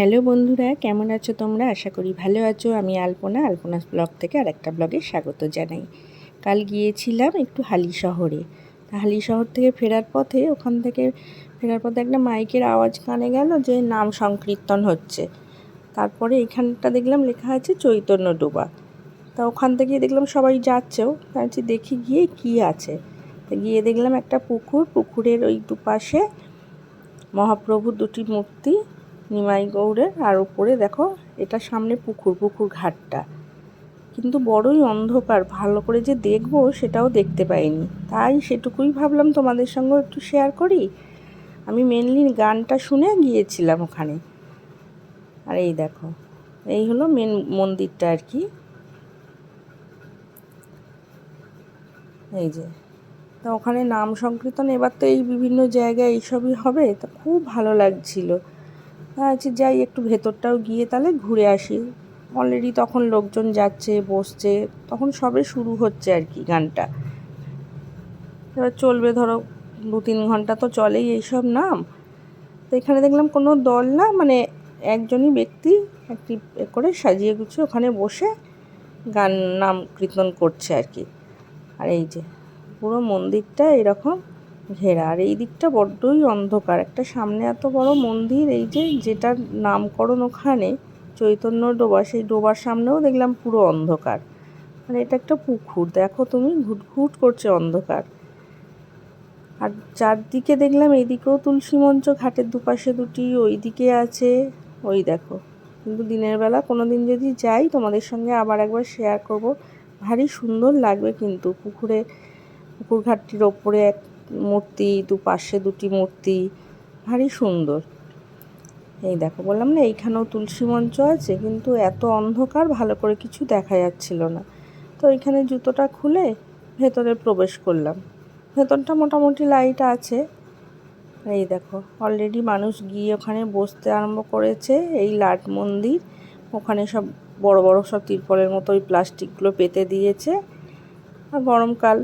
Hello বন্ধুরা, কেমন আছো তোমরা? আশা করি ভালো আছো। আমি আলপনা, আলপনাস ব্লগ থেকে আরেকটা ব্লগে স্বাগত জানাই। কাল গিয়েছিলাম একটু হালি শহরে। হালি শহর থেকে ফেরার পথে, ওখান থেকে ফেরার পথে একটা মাইকের আওয়াজ কানে গেল যে নাম সংকীর্তন হচ্ছে। তারপরে এখানটা দেখলাম লেখা আছে চৈতন্য ডোবা। তা ওখান থেকে দেখলাম সবাই যাচ্ছেও ভাবছি দেখি গিয়ে কি আছে। তা গিয়ে দেখলাম একটা পুকুর। পুকুরের ওই দুপাশে মহাপ্রভুর দুটি মূর্তি। নিমাই গৌড়ের, আর ওপরে দেখো, এটা সামনে পুকুর পুকুর ঘাটটা। কিন্তু বড়ই অন্ধকার, ভালো করে যে দেখব সেটাও দেখতে পাইনি। তাই সেটুকুই ভাবলাম তোমাদের সঙ্গে একটু শেয়ার করি। আমি মেনলি গানটা শুনে গিয়েছিলাম ওখানে। আর এই দেখো, এই হলো মেন মন্দিরটা আর কি। এই যে, তা ওখানে নাম সংকীর্তন, এবার তো এই বিভিন্ন জায়গায় এইসবই হবে, তা খুব ভালো লাগছিল। আচ্ছা যাই একটু ভেতরটাও গিয়ে তাহলে ঘুরে আসি। অলরেডি তখন লোকজন যাচ্ছে, বসছে, তখন সবে শুরু হচ্ছে আর কি গানটা। এবার চলবে ধরো, দু তিন ঘণ্টা তো চলেই এইসব নাম। তো এখানে দেখলাম কোনো দল না মানে একজনই ব্যক্তি একটি করে সাজিয়ে গুছিয়ে ওখানে বসে গান নাম কীর্তন করছে আর কি। আর এই যে পুরো মন্দিরটা এরকম। ঘেরা। আর এই দিকটা বড্ডই অন্ধকার। একটা সামনে এত বড় মন্দির, এই যে যেটার নামকরণ ওখানে, চৈতন্য ডোবা সেই ডোবার সামনেও দেখলাম পুরো অন্ধকার। মানে এটা একটা পুকুর। দেখো তুমি, ঘুটঘুট করছে অন্ধকার। আর চারদিকে দেখলাম এইদিকেও তুলসী মঞ্চ, ঘাটের দুপাশে দুটি ওই দিকে আছে, ওই দেখো। কিন্তু দিনের বেলা কোনো দিন যদি যাই, তোমাদের সঙ্গে আবার একবার শেয়ার করব। ভারী সুন্দর লাগবে কিন্তু পুকুরে, পুকুর ঘাটটির ওপরে এক মূর্তি দুপাশে দুটি মূর্তি। ভারী সুন্দর। এই দেখো, বললাম না, এইখানেও তুলসী মঞ্চ আছে, কিন্তু এত অন্ধকার ভালো করে কিছু দেখা যাচ্ছিল না। তো এইখানে জুতোটা খুলে ভেতরে প্রবেশ করলাম। ভেতরটা মোটামুটি লাইট আছে। এই দেখো অলরেডি মানুষ গিয়ে ওখানে বসতে আরম্ভ করেছে, এই লাট মন্দির। ওখানে সব বড় বড় সব তিরপলের মতো ওই প্লাস্টিকগুলো পেতে দিয়েছে। আর গরমকাল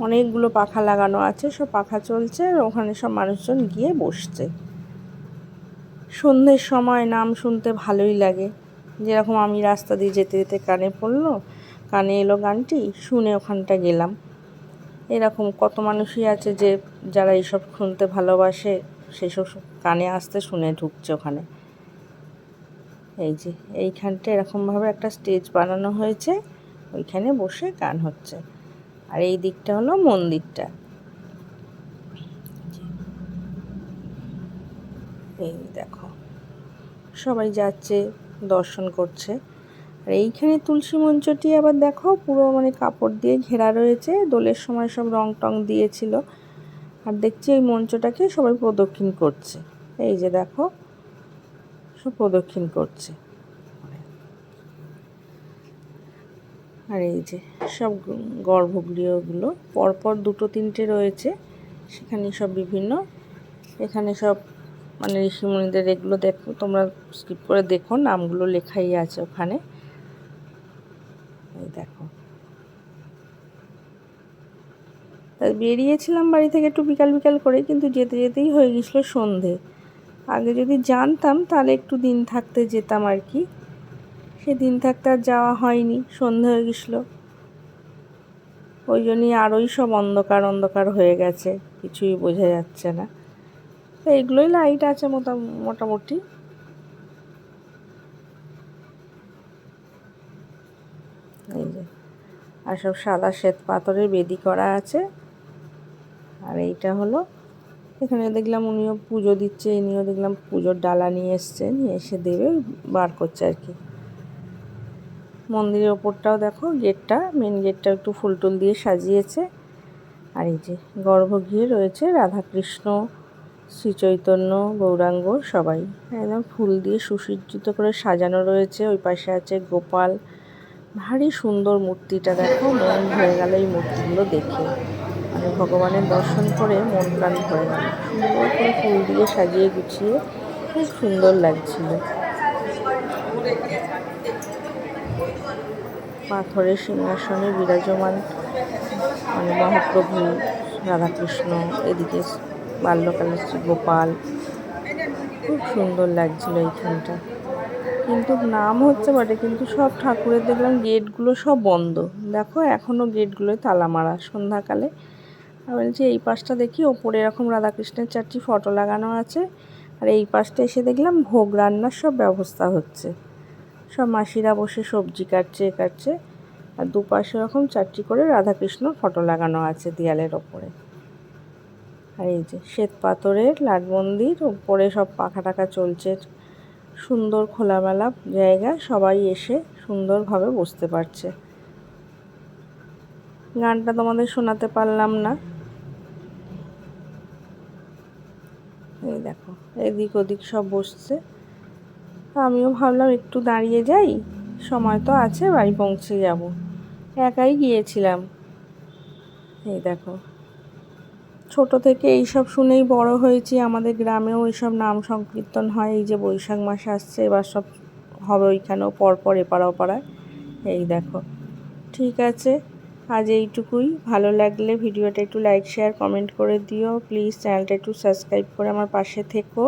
অনেকগুলো পাখা লাগানো আছে, সব পাখা চলছে, আর ওখানে সব মানুষজন গিয়ে বসছে। সন্ধ্যের সময় নাম শুনতে ভালোই লাগে। যেরকম আমি রাস্তা দিয়ে যেতে যেতে কানে পড়ল, কানে এলো গানটি, শুনে ওখানটা গেলাম। এরকম কত মানুষই আছে যে, যারা এইসব শুনতে ভালোবাসে, সেসব কানে আসতে শুনে ঢুকছে ওখানে। এই যে, এইখানটা এরকমভাবে একটা স্টেজ বানানো হয়েছে, ওইখানে বসে গান হচ্ছে। আর এই দিকটা হলো মন্দিরটা। এই দেখো, সবাই যাচ্ছে, দর্শন করছে। আর এইখানে তুলসী মঞ্চটি আবার দেখো, পুরো মানে কাপড় দিয়ে ঘেরা রয়েছে। দোলের সময় সব রং টং দিয়েছিল। আর দেখছি এই মঞ্চটাকে সবাই প্রদক্ষিণ করছে। এই যে দেখো, সব প্রদক্ষিণ করছে। আর এই যে সব গর্ভগৃহগুলো, পরপর দুটো তিনটে রয়েছে। সেখানে সব বিভিন্ন, এখানে সব মানে ঋষিমণিদের এগুলো দেখো, তোমরা স্কিপ করে দেখো, নামগুলো লেখাই আছে ওখানে। এই দেখো। বেরিয়েছিলাম বাড়ি থেকে একটু বিকাল বিকাল করে, কিন্তু যেতে যেতেই হয়ে গেছিল সন্ধে। আগে যদি জানতাম, তাহলে একটু দিন থাকতে যেতাম আর কি। সেদিন থাকতে আর যাওয়া হয়নি, সন্ধে হয়ে গেছিল। ওই জন্যই আরোই সব অন্ধকার অন্ধকার হয়ে গেছে, কিছুই বোঝা যাচ্ছে না। তো এইগুলোই লাইট আছে মোটা, মোটামুটি। এই যে, আর সব সাদা শ্বেত পাথরের বেদি করা আছে। আর এইটা হলো, এখানে দেখলাম উনিও পুজো দিচ্ছে, ইনিও দেখলাম পুজোর ডালা নিয়ে এসছে, নিয়ে এসে দেবে, বার করছে আর কি। মন্দিরের ওপরটাও দেখো, গেটটা মেন গেটটা একটু ফুল টুল দিয়ে সাজিয়েছে। আর এই যে গর্ভগৃহে রয়েছে রাধাকৃষ্ণ, শ্রীচৈতন্য, গৌরাঙ্গ সবাই। একদম ফুল দিয়ে সুসজ্জিত করে সাজানো রয়েছে। ওই পাশে আছে গোপাল। ভারী সুন্দর মূর্তিটা দেখো, মন ভরে গেল এই মূর্তিগুলো দেখে। মানে ভগবানের দর্শন করে মন প্রাণ ভরে গেল। সুন্দর করে ফুল দিয়ে সাজিয়ে গুছিয়ে খুব সুন্দর লাগছিল। পাথরের সিংহাসনে বিরাজমান মানে মহাপ্রভু রাধাকৃষ্ণ, এদিকে বাল্যকালের শ্রী গোপাল খুব সুন্দর লাগছিল এইখানটা। কিন্তু নাম হচ্ছে বটে, কিন্তু সব ঠাকুরের দেখলাম গেটগুলো সব বন্ধ। দেখো এখনও গেটগুলোয় তালা মারা সন্ধ্যাকালে। আর বলছি, এই পাশটা দেখি, ওপরে এরকম রাধাকৃষ্ণের চারটি ফটো লাগানো আছে। আর এই পাশটা এসে দেখলাম ভোগ রান্নার সব ব্যবস্থা হচ্ছে। সব মাসিরা বসে সবজি কাটছে, এ কাটছে। আর দুপাশে এরকম চারটি করে রাধাকৃষ্ণ ফটো লাগানো আছে দেয়ালের ওপরে। আর এই যে শ্বেত পাথরের লাট মন্দির ওপরে সব পাখা টাকা চলছে। সুন্দর খোলামেলা জায়গা, সবাই এসে সুন্দরভাবে বসতে পারছে। গানটা তোমাদের শোনাতে পারলাম না। এই দেখো, এদিক ওদিক সব বসছে। আমিও ভাবলাম একটু দাঁড়িয়ে যাই, সময় তো আছে, বাড়ি পৌঁছে যাব। একাই গিয়েছিলাম। এই দেখো। ছোট থেকে এইসব শুনেই বড় হয়েছি, আমাদের গ্রামেও এইসব নাম সংকীর্তন হয়, এই যে বৈশাখ মাস আসছে, এবার সব হবে ওইখানেও, পরপর এপাড়া ওপাড়ায়। এই দেখো। ঠিক আছে, আজ এইটুকুই। ভালো লাগলে ভিডিওটা একটু লাইক শেয়ার কমেন্ট করে দিও। প্লিজ চ্যানেলটা একটু সাবস্ক্রাইব করে আমার পাশে থেকো।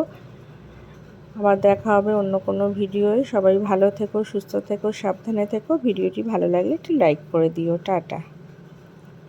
আবার দেখা হবে অন্য কোনো ভিডিওয়ে। সবাই ভালো থেকো, সুস্থ থেকো, সাবধানে থেকো। ভিডিওটি ভালো লাগলে একটু লাইক করে দিও। টাটা।